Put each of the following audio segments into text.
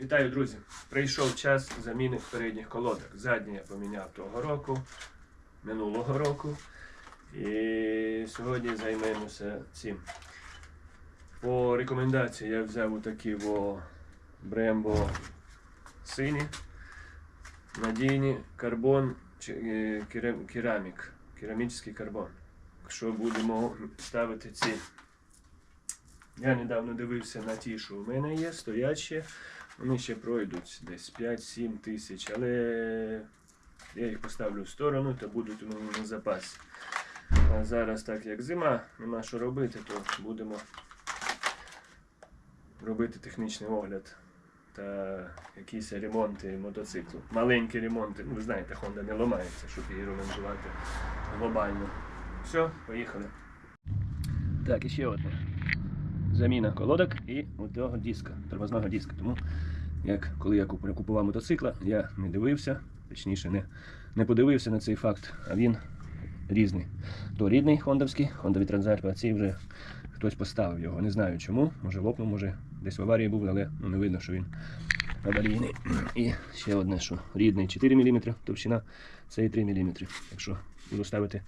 Вітаю, друзі! Прийшов час заміни передніх колодок. Задні я поміняв того року, минулого року. І сьогодні займемося цим. По рекомендації я взяв отакі Brembo сині, надійні, карбон, е, керамік, керамічний карбон. Якщо будемо ставити ці. Я недавно дивився на ті, що у мене є, стоячі. Вони ще пройдуть десь 5-7 тисяч, але я їх поставлю в сторону та будуть у мене на запасі. А зараз, так як зима, нема що робити, то будемо робити технічний огляд та якісь ремонти мотоциклу. Маленькі ремонти, ну ви знаєте, Honda не ламається, щоб її ремонтувати глобально. Все, поїхали. Так, і ще одне заміна колодок і того диска, тормозного диска. Тому як коли я купував мотоцикла, я не дивився, точніше, не, не подивився на цей факт, а він різний. То рідний хондовський, хондовий транзайт, а цей вже хтось поставив його. Не знаю чому, може лопнув, може десь в аварії був, але ну, не видно, що він аварійний. І ще одне, що рідний 4 мм, товщина, цей 3 мм. Якщо буду ставити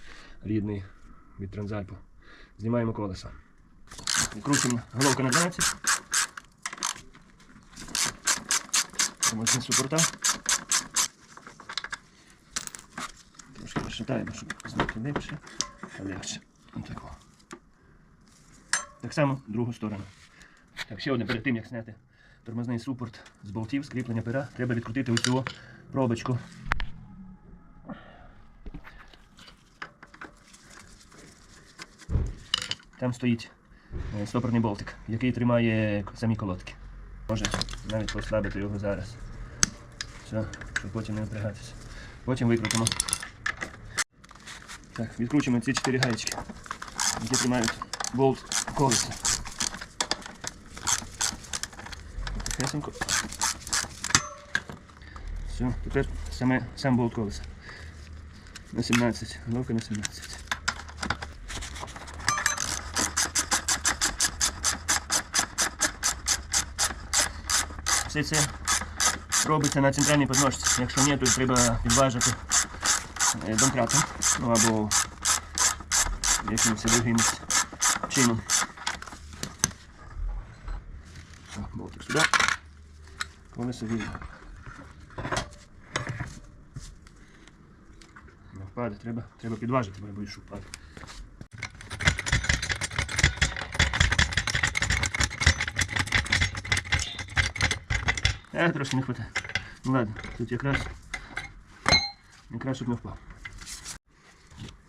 рідний від транзальпу, знімаємо колесо. Крутимо головку на 12. Тормозні супорта. Трошки розшатаємо, щоб зняти легше, легше. Отако. Так само другу сторону. Так, ще одне перед тим, як зняти тормозний супорт з болтів, з кріплення пера, треба відкрутити ось цю пробочку. Там стоїть стопорний болтик, який тримає самі колодки. Може навіть послабити його зараз. Все, щоб потім не напрягатися. Потім викрутимо. Так, відкручуємо ці чотири гаєчки, які тримають болт колеса. Все, тепер саме, сам болт колеса. На 17, головка на 17. Все це робиться на центральній подножці. Якщо ні, то треба підважити е, домкратом ну, або якимось другим чином. Болтик сюди. Колесо вільно. Не впаде, треба, треба підважити, бо я боюсь. Е, трошки не хватає. Ну ладно, тут якраз якраз щоб не впав.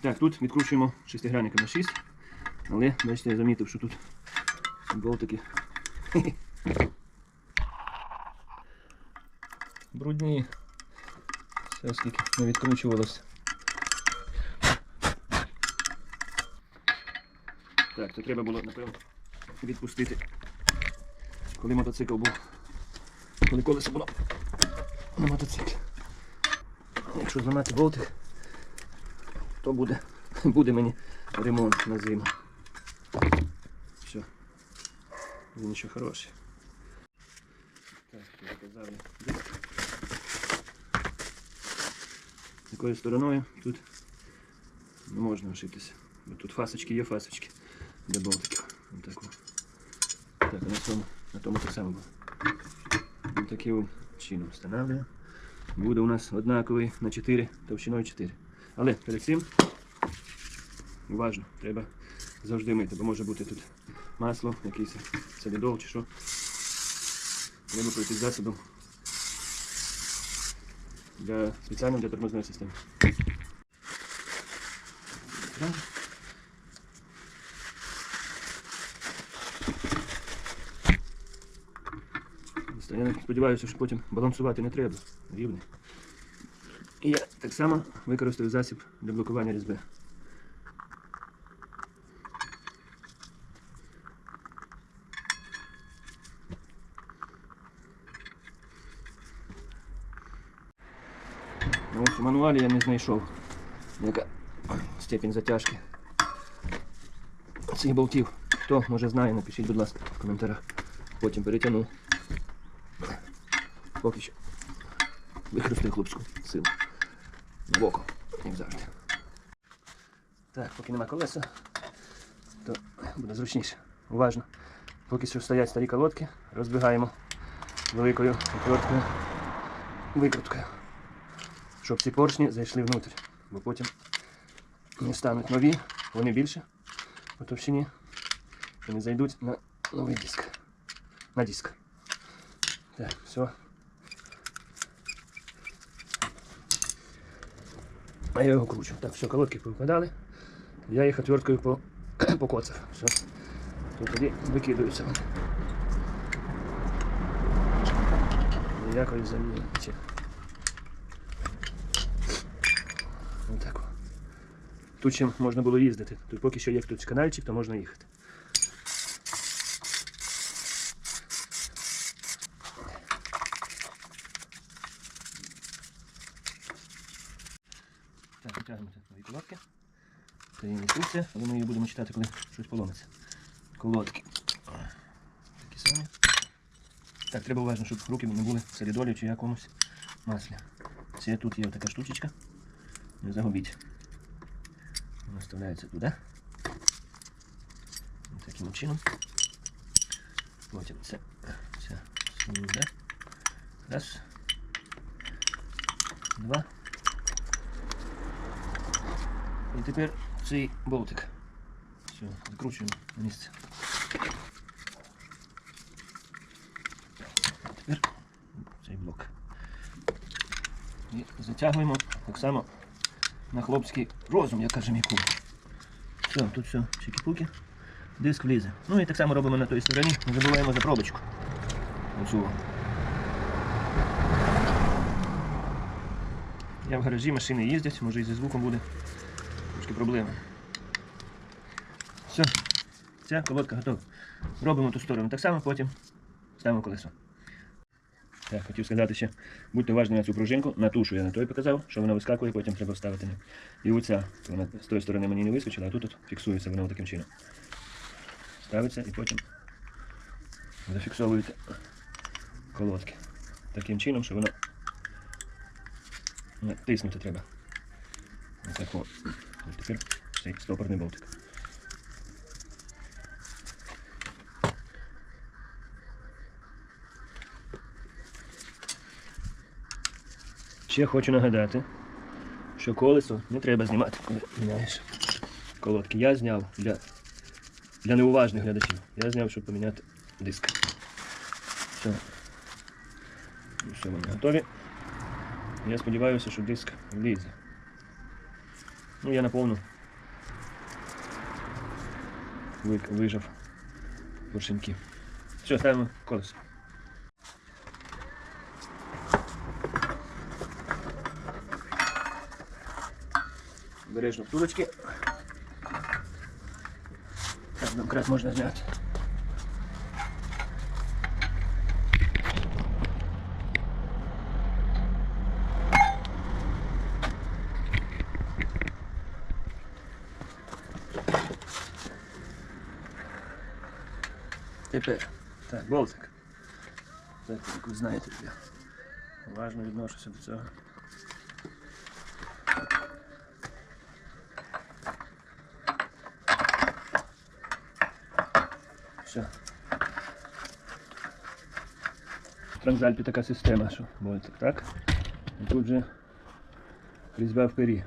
Так, тут відкручуємо шестигранником на 6. Але, бачите, я замітив, що тут болтики. Брудні. Все, скільки не відкручувалося. Так, то треба було, напевно, відпустити, коли мотоцикл був коли колесо було на мотоциклі. Якщо зламати болтик, то буде, буде мені ремонт на зиму. Все. Він ще хороший. Так, показали. Якою стороною тут не можна ошитися. Бо тут фасочки є фасочки для болтиків. Так, на цьому, на тому так само було. Таким чином встановлюємо. Буде у нас однаковий на 4, товщиною 4. Але перед цим уважно, треба завжди мити, бо може бути тут масло, якийсь солідол чи що. Треба пройти засобом для, спеціально для тормозної системи. Так. Я сподіваюся, що потім балансувати не треба. Рівний. І я так само використаю засіб для блокування різьби. Ну, ось у мануалі я не знайшов, яка степінь затяжки цих болтів. Хто може знає, напишіть, будь ласка, в коментарях. Потім перетягну. Поки що. Використаю хлопчику силу. В око, як завжди. Так, поки нема колеса, то буде зручніше. Уважно. Поки що стоять старі колодки, розбігаємо великою отверткою викруткою. Щоб ці поршні зайшли внутрь. Бо потім не стануть нові, вони більше по товщині. Вони зайдуть на новий диск. На диск. Так, все. А я його кручу. Так, все, колодки повипадали. Я їх отверткою по, покоцав. Все. То тоді викидаються. Ніякої заміни. Отак. Тут чим можна було їздити. Тут поки що є тут канальчик, то можна їхати. Так, витягнемо нові колодки. Це є інструкція, але ми її будемо читати, коли щось поломиться. Колодки. Такі самі. Так, треба уважно, щоб руки не були солідолі чи якомусь маслі. Це тут є така штучечка. Не загубіть. Вона вставляється туди. Таким чином. Потім це, це сюди. Раз. Два. І тепер цей болтик. Все, закручуємо на місце. Тепер цей блок. І затягуємо так само на хлопський розум, як каже мій кум. Все, тут все, чики-пуки. Диск влізе. Ну і так само робимо на той стороні. Не забуваємо за пробочку. Оцю. Я в гаражі, машини їздять, може і зі звуком буде трошки проблема. Все, ця колодка готова. Робимо ту сторону так само, потім ставимо колесо. Так, хотів сказати ще, будьте уважні на цю пружинку, на ту, що я на той показав, що вона вискакує, потім треба вставити. І оця, вона з тої сторони мені не вискочила, а тут от фіксується вона таким чином. Ставиться і потім зафіксовуєте колодки. Таким чином, що воно натиснути треба. Отак о. Ось тепер цей стопорний болтик. Ще хочу нагадати, що колесо не треба знімати, коли міняєш колодки. Я зняв для, для неуважних глядачів. Я зняв, щоб поміняти диск. Все. Все, вони готові. Я сподіваюся, що диск влізе. Ну, я наповну. Вижав поршеньки. Все, ставимо колесо. Бережно втулочки. Так, домкрат можна зняти. Тепер. Так, болтик. Так, як ви знаєте, я уважно відношуся до цього. Все. В Транзальпі така система, що болтик, так? І тут же різьба в пері.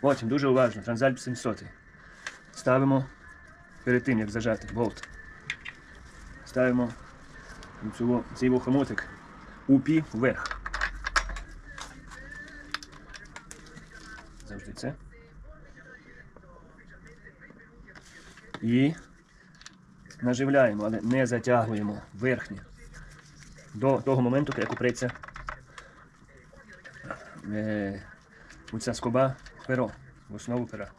Потім дуже уважно, Транзальп 700. Ставимо перед тим, як зажати болт. Ставимо цього, цей вухомотик упі вверх. Завжди це. І наживляємо, але не затягуємо верхнє. До того моменту, як упреться е, оця скоба перо, в основу пера.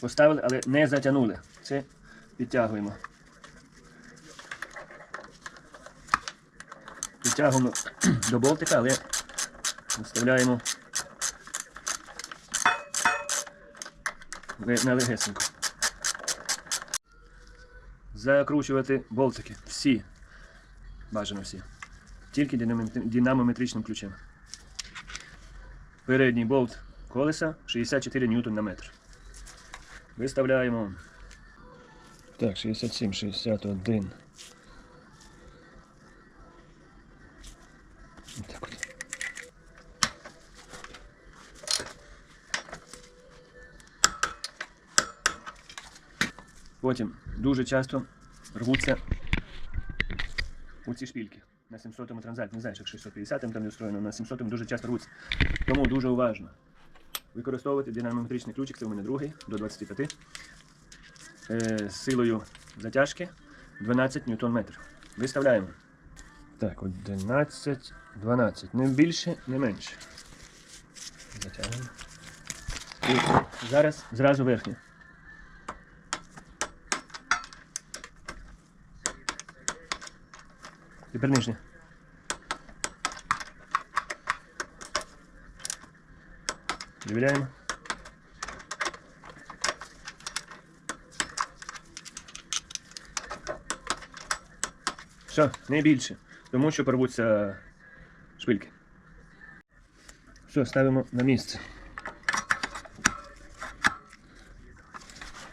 Поставили, але не затягнули. Це підтягуємо. Підтягуємо до болтика, але вставляємо на легесенько. Закручувати болтики. Всі. Бажано всі. Тільки динамометричним ключем. Передній болт колеса 64 ньютон на метр. Виставляємо. Так, 67, 61. Так от. Потім дуже часто рвуться у ці шпільки на 700-му транзакт. Не знаю, як 650-м там не устроєно, на 700 дуже часто рвуться. Тому дуже уважно. Використовувати динамометричний ключик, це у мене другий, до 25. Е, з силою затяжки 12 ньютон метрів. Виставляємо. Так, 11, 12. Не більше, не менше. Затягуємо. І зараз зразу верхнє. Тепер нижнє. Перевіряємо. Все, не більше. Тому що порвуться шпильки. Все, ставимо на місце.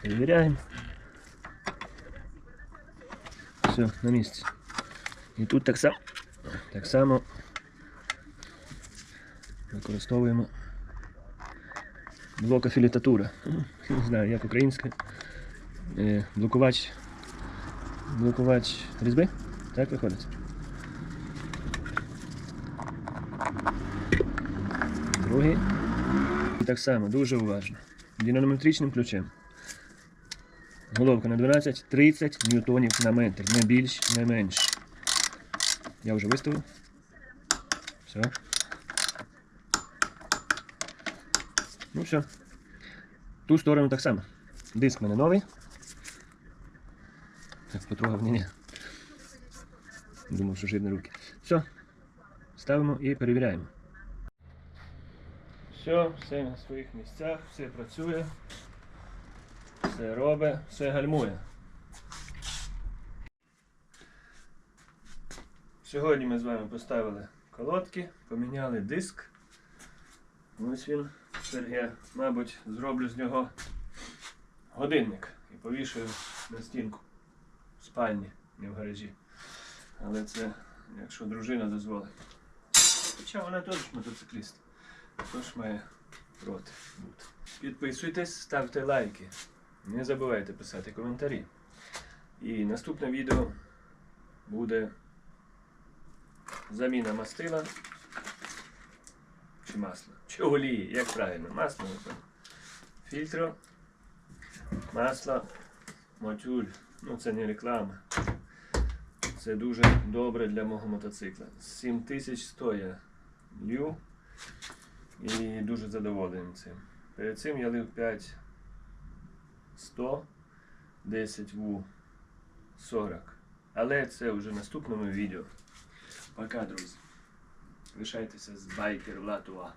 Перевіряємо. Все, на місці. І тут так само, так само використовуємо блокофілітатура. Не знаю, як українська. Е, Блокувач. Блокувач різьби. Так виходить. Другий. І так само, дуже уважно. Динамометричним ключем. Головка на 12, 30 ньютонів на метр. Не більш, не менше. Я вже виставив. Все. Ну все. Ту сторону так само. Диск в мене новий. Так, потрогав, ні. Думав, що жирні руки. Все. Ставимо і перевіряємо. Все, все на своїх місцях, все працює, все робить, все гальмує. Сьогодні ми з вами поставили колодки, поміняли диск. Ось він. Тепер я, мабуть, зроблю з нього годинник і повішаю на стінку в спальні, не в гаражі. Але це, якщо дружина дозволить. Хоча вона теж мотоцикліст. Тож має проти бути. Підписуйтесь, ставте лайки. Не забувайте писати коментарі. І наступне відео буде заміна мастила чи масла. Чи як правильно, масло. напевно. Фільтр, масло, мотюль. Ну це не реклама. Це дуже добре для мого мотоцикла. 7100 я лью і дуже задоволений цим. Перед цим я лив 5 100, 10 в 40. Але це вже в наступному відео. Пока, друзі. Лишайтеся з байкер Латуа.